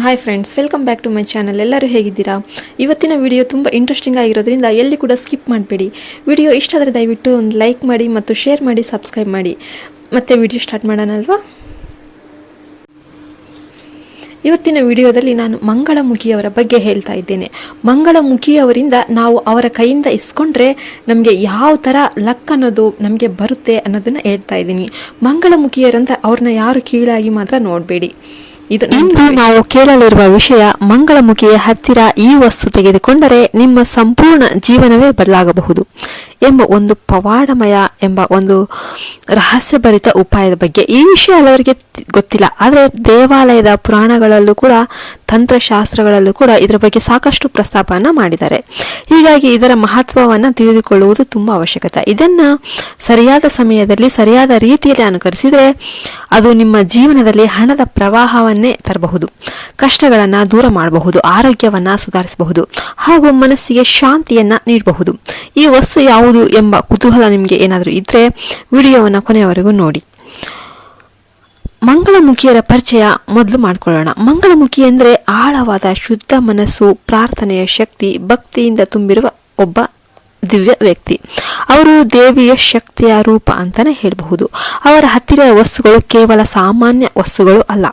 Hi friends welcome back to my channel ಎಲ್ಲರೂ ಹೇಗಿದ್ದೀರಾ? ಇವತ್ತಿನ ವಿಡಿಯೋ ತುಂಬ ಇಂಟ್ರೆಸ್ಟಿಂಗ್ ಆಗಿರೋದ್ರಿಂದ ಎಲ್ಲಿ ಕೂಡ ಸ್ಕಿಪ್ ಮಾಡಬೇಡಿ. ವಿಡಿಯೋ ಇಷ್ಟ ಆದರೆ ದಯವಿಟ್ಟು ಒಂದು ಲೈಕ್ ಮಾಡಿ ಮತ್ತು ಶೇರ್ ಮಾಡಿ ಸಬ್ಸ್ಕ್ರೈಬ್ ಮಾಡಿ. ಮತ್ತೆ ವಿಡಿಯೋ ಸ್ಟಾರ್ಟ್ ಮಾಡೋಣ ಅಲ್ವಾ ಇವತ್ತಿನ ವಿಡಿಯೋದಲ್ಲಿ ನಾನು ಮಂಗಳಮುಖಿಯವರ ಬಗ್ಗೆ ಹೇಳ್ತಾ ಇದ್ದೇನೆ. ಮಂಗಳಮುಖಿಯವರಿಂದ ನಾವು ಅವರ ಕೈಯಿಂದ ಇಸ್ಕೊಂಡ್ರೆ ನಮಗೆ ಯಾವ ಥರ ಲಕ್ ಅನ್ನೋದು ನಮಗೆ ಬರುತ್ತೆ ಅನ್ನೋದನ್ನು ಹೇಳ್ತಾ ಇದ್ದೀನಿ. ಮಂಗಳಮುಖಿಯರಂತ ಅವ್ರನ್ನ ಯಾರು ಕೀಳಾಗಿ ಮಾತ್ರ ನೋಡಬೇಡಿ. ಇದು ಇಂದು ನಾವು ಕೇಳಲಿರುವ ವಿಷಯ ಮಂಗಳಮುಖಿಯ ಹತ್ತಿರ ಈ ವಸ್ತು ತೆಗೆದುಕೊಂಡರೆ ನಿಮ್ಮ ಸಂಪೂರ್ಣ ಜೀವನವೇ ಬದಲಾಗಬಹುದು. ಎಂಬ ಒಂದು ಪವಾಡಮಯ ಎಂಬ ಒಂದು ರಹಸ್ಯಭರಿತ ಉಪಾಯದ ಬಗ್ಗೆ ಈ ವಿಷಯ ಹಲವರಿಗೆ ಗೊತ್ತಿಲ್ಲ. ಆದರೆ ದೇವಾಲಯದ ಪುರಾಣಗಳಲ್ಲೂ ಕೂಡ, ತಂತ್ರಶಾಸ್ತ್ರಗಳಲ್ಲೂ ಕೂಡ ಇದರ ಬಗ್ಗೆ ಸಾಕಷ್ಟು ಪ್ರಸ್ತಾಪವನ್ನು ಮಾಡಿದ್ದಾರೆ. ಹೀಗಾಗಿ ಇದರ ಮಹತ್ವವನ್ನು ತಿಳಿದುಕೊಳ್ಳುವುದು ತುಂಬ ಅವಶ್ಯಕತೆ. ಇದನ್ನು ಸರಿಯಾದ ಸಮಯದಲ್ಲಿ, ಸರಿಯಾದ ರೀತಿಯಲ್ಲಿ ಅನುಕರಿಸಿದರೆ ಅದು ನಿಮ್ಮ ಜೀವನದಲ್ಲಿ ಹಣದ ಪ್ರವಾಹವನ್ನೇ ತರಬಹುದು. ಕಷ್ಟಗಳನ್ನು ದೂರ ಮಾಡಬಹುದು, ಆರೋಗ್ಯವನ್ನು ಸುಧಾರಿಸಬಹುದು ಹಾಗೂ ಮನಸ್ಸಿಗೆ ಶಾಂತಿಯನ್ನು ನೀಡಬಹುದು. ಈ ವಸ್ತು ಯಾವುದು ಎಂಬ ಕುತೂಹಲ ನಿಮಗೆ ಏನಾದರೂ ಇದ್ದರೆ ವಿಡಿಯೋವನ್ನು ಕೊನೆಯವರೆಗೂ ನೋಡಿ. ಮಂಗಳಮುಖಿಯರ ಪರಿಚಯ ಮೊದಲು ಮಾಡಿಕೊಳ್ಳೋಣ. ಮಂಗಳಮುಖಿ ಎಂದರೆ ಆಳವಾದ ಶುದ್ಧ ಮನಸ್ಸು, ಪ್ರಾರ್ಥನೆಯ ಶಕ್ತಿ, ಭಕ್ತಿಯಿಂದ ತುಂಬಿರುವ ಒಬ್ಬ ದಿವ್ಯ ವ್ಯಕ್ತಿ. ಅವರು ದೇವಿಯ ಶಕ್ತಿಯ ರೂಪ ಅಂತಾನೆ ಹೇಳಬಹುದು. ಅವರ ಹತ್ತಿರ ವಸ್ತುಗಳು ಕೇವಲ ಸಾಮಾನ್ಯ ವಸ್ತುಗಳು ಅಲ್ಲ.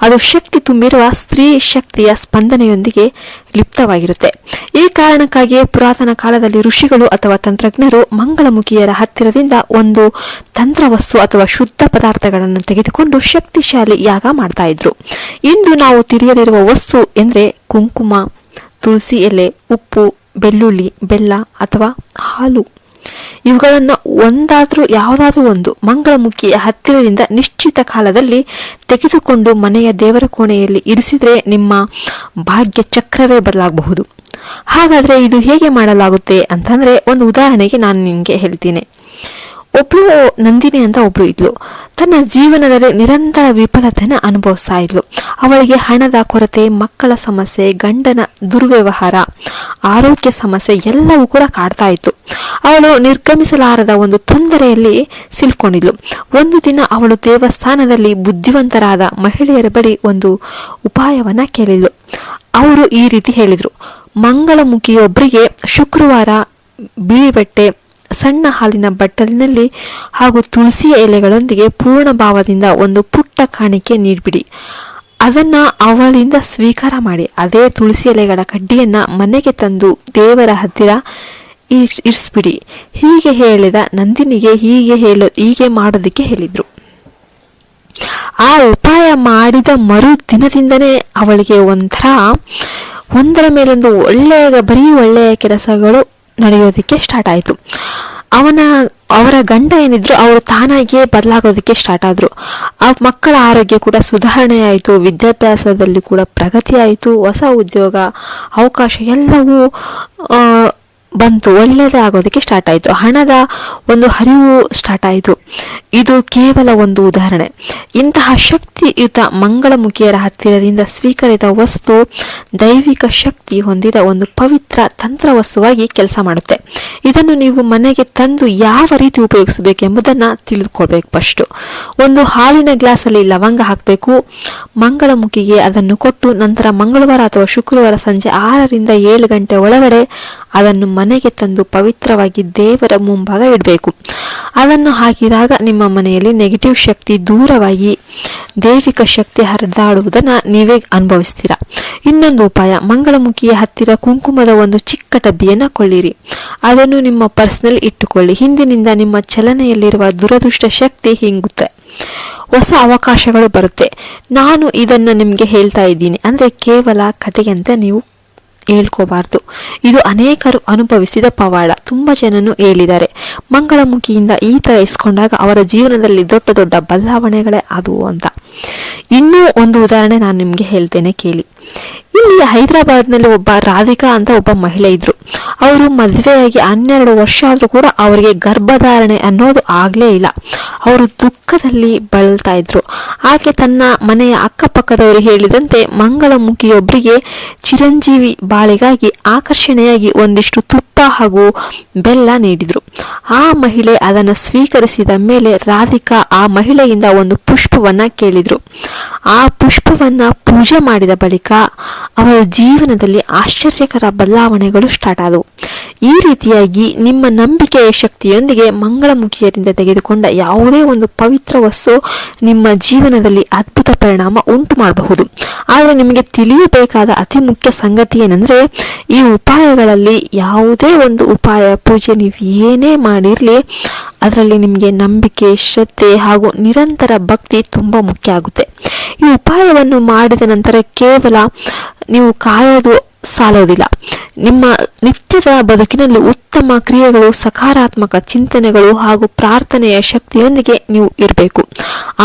ಅದು ಶಕ್ತಿ ತುಂಬಿರುವ ಸ್ತ್ರೀ ಶಕ್ತಿಯ ಸ್ಪಂದನೆಯೊಂದಿಗೆ ಲಿಪ್ತವಾಗಿರುತ್ತೆ. ಈ ಕಾರಣಕ್ಕಾಗಿಯೇ ಪುರಾತನ ಕಾಲದಲ್ಲಿ ಋಷಿಗಳು ಅಥವಾ ತಂತ್ರಜ್ಞರು ಮಂಗಳಮುಖಿಯರ ಹತ್ತಿರದಿಂದ ಒಂದು ತಂತ್ರ ವಸ್ತು ಅಥವಾ ಶುದ್ಧ ಪದಾರ್ಥಗಳನ್ನು ತೆಗೆದುಕೊಂಡು ಶಕ್ತಿಶಾಲಿ ಯಾಗ ಮಾಡ್ತಾ ಇದ್ರು. ಇಂದು ನಾವು ತಿಳಿಯಲಿರುವ ವಸ್ತು ಎಂದರೆ ಕುಂಕುಮ. ತುಳಸಿ ಎಲೆ, ಉಪ್ಪು, ಬೆಳ್ಳುಳ್ಳಿ, ಬೆಲ್ಲ ಅಥವಾ ಹಾಲು. ಇವುಗಳನ್ನು ಒಂದಾದರೂ ಯಾವುದಾದ್ರೂ ಒಂದು ಮಂಗಳಮುಖಿಯ ಹತ್ತಿರದಿಂದ ನಿಶ್ಚಿತ ಕಾಲದಲ್ಲಿ ತೆಗೆದುಕೊಂಡು ಮನೆಯ ದೇವರ ಕೋಣೆಯಲ್ಲಿ ಇರಿಸಿದರೆ ನಿಮ್ಮ ಭಾಗ್ಯ ಚಕ್ರವೇ ಬದಲಾಗಬಹುದು. ಹಾಗಾದರೆ ಇದು ಹೇಗೆ ಮಾಡಲಾಗುತ್ತೆ ಅಂತಂದರೆ ಒಂದು ಉದಾಹರಣೆಗೆ ನಾನು ನಿಮಗೆ ಹೇಳ್ತೀನಿ. ಒಬ್ಳು ನಂದಿನಿ ಅಂತ ಒಬ್ಳು ಇದ್ಲು. ತನ್ನ ಜೀವನದಲ್ಲಿ ನಿರಂತರ ವಿಫಲತೆನ ಅನುಭವಿಸ್ತಾ ಇದ್ಲು. ಅವಳಿಗೆ ಹಣದ ಕೊರತೆ, ಮಕ್ಕಳ ಸಮಸ್ಯೆ, ಗಂಡನ ದುರ್ವ್ಯವಹಾರ, ಆರೋಗ್ಯ ಸಮಸ್ಯೆ ಎಲ್ಲವೂ ಕೂಡ ಕಾಡ್ತಾ ಇತ್ತು. ಅವಳು ನಿರ್ಗಮಿಸಲಾರದ ಒಂದು ತೊಂದರೆಯಲ್ಲಿ ಸಿಲ್ಕೊಂಡಿದ್ಲು. ಒಂದು ದಿನ ಅವಳು ದೇವಸ್ಥಾನದಲ್ಲಿ ಬುದ್ಧಿವಂತರಾದ ಮಹಿಳೆಯರ ಬಳಿ ಒಂದು ಉಪಾಯವನ್ನ ಕೇಳಿದ್ಲು. ಅವರು ಈ ರೀತಿ ಹೇಳಿದರು. ಮಂಗಳಮುಖಿಯೊಬ್ಬರಿಗೆ ಶುಕ್ರವಾರ ಬಿಳಿ ಬಟ್ಟೆ ಸಣ್ಣ ಹಾಲಿನ ಬಟ್ಟಲಿನಲ್ಲಿ ಹಾಗೂ ತುಳಸಿಯ ಎಲೆಗಳೊಂದಿಗೆ ಪೂರ್ಣ ಭಾವದಿಂದ ಒಂದು ಪುಟ್ಟ ಕಾಣಿಕೆ ನೀಡಿಬಿಡಿ. ಅದನ್ನ ಅವಳಿಂದ ಸ್ವೀಕಾರ ಮಾಡಿ. ಅದೇ ತುಳಸಿ ಎಲೆಗಳ ಕಡ್ಡಿಯನ್ನು ಮನೆಗೆ ತಂದು ದೇವರ ಹತ್ತಿರ ಇರ್ಸ್- ಇರಿಸ್ಬಿಡಿ. ಹೀಗೆ ಹೇಳಿದ ನಂದಿನಿಗೆ ಹೀಗೆ ಹೇಳೋ, ಹೀಗೆ ಮಾಡೋದಕ್ಕೆ ಹೇಳಿದರು. ಆ ಉಪಾಯ ಮಾಡಿದ ಮರು ದಿನದಿಂದನೇ ಅವಳಿಗೆ ಒಂಥರ, ಒಂದರ ಮೇಲೊಂದು ಒಳ್ಳೆಯ, ಬರೀ ಒಳ್ಳೆಯ ಕೆಲಸಗಳು ನಡೆಯೋದಕ್ಕೆ ಸ್ಟಾರ್ಟ್ ಆಯಿತು. ಅವನ, ಅವರ ಗಂಡ ಏನಿದ್ರು ಅವರು ತಾನಾಗಿಯೇ ಬದಲಾಗೋದಕ್ಕೆ ಸ್ಟಾರ್ಟ್ ಆದರು. ಆ ಮಕ್ಕಳ ಆರೋಗ್ಯ ಕೂಡ ಸುಧಾರಣೆ ಆಯಿತು ವಿದ್ಯಾಭ್ಯಾಸದಲ್ಲಿ ಕೂಡ ಪ್ರಗತಿ ಆಯಿತು ಹೊಸ ಉದ್ಯೋಗ, ಅವಕಾಶ ಎಲ್ಲವೂ ಬಂತು ಒಳ್ಳೆಯದೇ ಆಗೋದಕ್ಕೆ ಸ್ಟಾರ್ಟ್ ಆಯಿತು. ಹಣದ ಒಂದು ಹರಿವು ಸ್ಟಾರ್ಟ್ ಆಯಿತು. ಇದು ಕೇವಲ ಒಂದು ಉದಾಹರಣೆ. ಇಂತಹ ಶಕ್ತಿಯುತ ಮಂಗಳಮುಖಿಯರ ಹತ್ತಿರದಿಂದ ಸ್ವೀಕರಿತ ವಸ್ತು ದೈವಿಕ ಶಕ್ತಿ ಹೊಂದಿದ ಒಂದು ಪವಿತ್ರ ತಂತ್ರ ವಸ್ತುವಾಗಿ ಕೆಲಸ ಮಾಡುತ್ತೆ. ಇದನ್ನು ನೀವು ಮನೆಗೆ ತಂದು ಯಾವ ರೀತಿ ಉಪಯೋಗಿಸಬೇಕೆಂಬುದನ್ನು ತಿಳಿದುಕೊಳ್ಬೇಕು ಫಸ್ಟು ಒಂದು ಹಾಲಿನ ಗ್ಲಾಸಲ್ಲಿ ಲವಂಗ ಹಾಕಬೇಕು. ಮಂಗಳಮುಖಿಗೆ ಅದನ್ನು ಕೊಟ್ಟು ನಂತರ ಮಂಗಳವಾರ ಅಥವಾ ಶುಕ್ರವಾರ ಸಂಜೆ ಆರರಿಂದ ಏಳು ಗಂಟೆ ಒಳಗಡೆ ಅದನ್ನು ಮನೆಗೆ ತಂದು ಪವಿತ್ರವಾಗಿ ದೇವರ ಮುಂಭಾಗ ಇಡಬೇಕು. ಅದನ್ನು ಹಾಕಿದಾಗ ನಿಮ್ಮ ಮನೆಯಲ್ಲಿ ನೆಗೆಟಿವ್ ಶಕ್ತಿ ದೂರವಾಗಿ ದೈವಿಕ ಶಕ್ತಿ ಹರಿದಾಡುವುದನ್ನು ನೀವೇ ಅನುಭವಿಸ್ತೀರಾ. ಇನ್ನೊಂದು ಉಪಾಯ, ಮಂಗಳಮುಖಿಯ ಹತ್ತಿರ ಕುಂಕುಮದ ಒಂದು ಚಿಕ್ಕ ಡಬ್ಬಿಯನ್ನು ಕೊಳ್ಳಿರಿ. ಅದನ್ನು ನಿಮ್ಮ ಪರ್ಸ್ನಲ್ಲಿ ಇಟ್ಟುಕೊಳ್ಳಿ. ಹಿಂದಿನಿಂದ ನಿಮ್ಮ ಚಲನೆಯಲ್ಲಿರುವ ದುರದೃಷ್ಟ ಶಕ್ತಿ ಹಿಂಗುತ್ತೆ ಹೊಸ ಅವಕಾಶಗಳು ಬರುತ್ತೆ. ನಾನು ಇದನ್ನು ನಿಮಗೆ ಹೇಳ್ತಾ ಇದ್ದೀನಿ. ಅಂದರೆ ಕೇವಲ ಕಥೆಯಂತೆ ನೀವು ಹೇಳ್ಕೋಬಾರ್ದು. ಇದು ಅನೇಕರು ಅನುಭವಿಸಿದ ಪವಾಡ. ತುಂಬ ಜನನು ಹೇಳಿದ್ದಾರೆ. ಮಂಗಳಮುಖಿಯಿಂದ ಈ ಥರ ಇಸ್ಕೊಂಡಾಗ ಅವರ ಜೀವನದಲ್ಲಿ ದೊಡ್ಡ ದೊಡ್ಡ ಬದಲಾವಣೆಗಳೇ ಆದವು ಅಂತ. ಇನ್ನೂ ಒಂದು ಉದಾಹರಣೆ ನಾನು ನಿಮಗೆ ಹೇಳ್ತೇನೆ ಕೇಳಿ. ಇಲ್ಲಿ ಹೈದರಾಬಾದ್ನಲ್ಲಿ ಒಬ್ಬ ರಾಧಿಕಾ ಅಂತ ಒಬ್ಬ ಮಹಿಳೆ ಇದ್ರು. ಅವರು ಮದುವೆಯಾಗಿ ಹನ್ನೆರಡು ವರ್ಷ ಆದರೂ ಕೂಡ ಅವರಿಗೆ ಗರ್ಭಧಾರಣೆ ಅನ್ನೋದು ಆಗಲೇ ಇಲ್ಲ. ಅವರು ದುಃಖದಲ್ಲಿ ಬಳಲ್ತಾ ಇದ್ರು. ಆಕೆ ತನ್ನ ಮನೆಯ ಅಕ್ಕಪಕ್ಕದವರು ಹೇಳಿದಂತೆ ಮಂಗಳಮುಖಿಯೊಬ್ಬರಿಗೆ ಚಿರಂಜೀವಿ ಬಾಳಿಗಾಗಿ ಆಕರ್ಷಣೆಯಾಗಿ ಒಂದಿಷ್ಟು ತುಪ್ಪ ಹಾಗೂ ಬೆಲ್ಲ ನೀಡಿದ್ರು. ಆ ಮಹಿಳೆ ಅದನ್ನು ಸ್ವೀಕರಿಸಿದ ಮೇಲೆ ರಾಧಿಕಾ ಆ ಮಹಿಳೆಯಿಂದ ಒಂದು ಪುಷ್ಪವನ್ನ ಕೇಳಿದ್ರು. ಆ ಪುಷ್ಪವನ್ನ ಪೂಜೆ ಮಾಡಿದ ಬಳಿಕ ಅವರ ಜೀವನದಲ್ಲಿ ಆಶ್ಚರ್ಯಕರ ಬದಲಾವಣೆಗಳು ಸ್ಟಾರ್ಟ್ ಆದವು. ಈ ರೀತಿಯಾಗಿ ನಿಮ್ಮ ನಂಬಿಕೆಯ ಶಕ್ತಿಯೊಂದಿಗೆ ಮಂಗಳಮುಖಿಯರಿಂದ ತೆಗೆದುಕೊಂಡ ಯಾವುದೇ ಒಂದು ಪವಿತ್ರ ವಸ್ತು ನಿಮ್ಮ ಜೀವನದಲ್ಲಿ ಅದ್ಭುತ ಪರಿಣಾಮ ಉಂಟು ಮಾಡಬಹುದು. ಆದರೆ ನಿಮಗೆ ತಿಳಿಯಬೇಕಾದ ಅತಿ ಮುಖ್ಯ ಸಂಗತಿ ಏನಂದ್ರೆ, ಈ ಉಪಾಯಗಳಲ್ಲಿ ಯಾವುದೇ ಒಂದು ಉಪಾಯ ಪೂಜೆ ನೀವು ಏನೇ ಮಾಡಿರಲಿ, ಅದರಲ್ಲಿ ನಿಮಗೆ ನಂಬಿಕೆ, ಶ್ರದ್ಧೆ ಹಾಗೂ ನಿರಂತರ ಭಕ್ತಿ ತುಂಬ ಮುಖ್ಯ ಆಗುತ್ತೆ. ಈ ಉಪಾಯವನ್ನು ಮಾಡಿದ ನಂತರ ಕೇವಲ ನೀವು ಕಾಯೋದು ಸಾಲೋದಿಲ್ಲ. ನಿಮ್ಮ ನಿತ್ಯದ ಬದುಕಿನಲ್ಲಿ ಉತ್ತಮ ಕ್ರಿಯೆಗಳು, ಸಕಾರಾತ್ಮಕ ಚಿಂತನೆಗಳು ಹಾಗೂ ಪ್ರಾರ್ಥನೆಯ ಶಕ್ತಿಯೊಂದಿಗೆ ನೀವು ಇರಬೇಕು.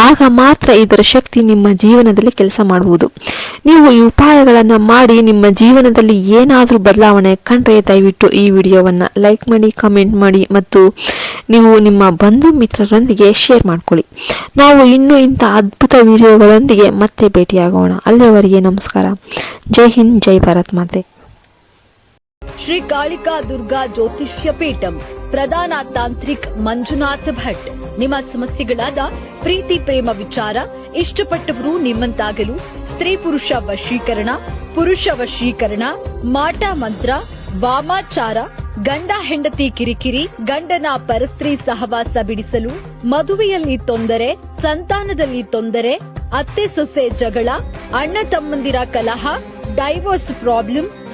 ಆಗ ಮಾತ್ರ ಇದರ ಶಕ್ತಿ ನಿಮ್ಮ ಜೀವನದಲ್ಲಿ ಕೆಲಸ ಮಾಡುವುದು ನೀವು ಈ ಉಪಾಯಗಳನ್ನು ಮಾಡಿ ನಿಮ್ಮ ಜೀವನದಲ್ಲಿ ಏನಾದರೂ ಬದಲಾವಣೆ ಕಂಡ್ರೆ ದಯವಿಟ್ಟು ಈ ವಿಡಿಯೋವನ್ನು ಲೈಕ್ ಮಾಡಿ, ಕಮೆಂಟ್ ಮಾಡಿ ಮತ್ತು ನೀವು ನಿಮ್ಮ ಬಂಧು ಮಿತ್ರರೊಂದಿಗೆ ಶೇರ್ ಮಾಡ್ಕೊಳ್ಳಿ. ನಾವು ಇನ್ನೂ ಇಂಥ ಅದ್ಭುತ ವಿಡಿಯೋಗಳೊಂದಿಗೆ ಮತ್ತೆ ಭೇಟಿಯಾಗೋಣ. ಅಲ್ಲಿಯವರೆಗೆ ನಮಸ್ಕಾರ. ಜೈ ಹಿಂದ್, ಜೈ ಭಾರತ್ ಮಾತೆ. ಶ್ರೀ ಕಾಳಿಕಾ ದುರ್ಗಾ ಜ್ಯೋತಿಷ್ಯ ಪೀಠಂ ಪ್ರಧಾನ ತಾಂತ್ರಿಕ್ ಮಂಜುನಾಥ್ ಭಟ್. ನಿಮ್ಮ ಸಮಸ್ಯೆಗಳಾದ ಪ್ರೀತಿ, ಪ್ರೇಮ ವಿಚಾರ, ಇಷ್ಟಪಟ್ಟವರು ನಿಮ್ಮಂತಾಗಲು ಸ್ತ್ರೀ ಪುರುಷ ವಶೀಕರಣ ಪುರುಷ ವಶೀಕರಣ, ಮಾಟ ಮಂತ್ರ, ವಾಮಾಚಾರ ಗಂಡ ಹೆಂಡತಿ ಕಿರಿಕಿರಿ, ಗಂಡನ ಪರಸ್ತ್ರೀ ಸಹವಾಸ ಬಿಡಿಸಲು, ಮದುವೆಯಲ್ಲಿ ತೊಂದರೆ, ಸಂತಾನದಲ್ಲಿ ತೊಂದರೆ, ಅತ್ತೆ ಸೊಸೆ ಜಗಳ, ಅಣ್ಣ ತಮ್ಮಂದಿರ ಕಲಹ ಡೈವೋರ್ಸ್ ಪ್ರಾಬ್ಲಮ್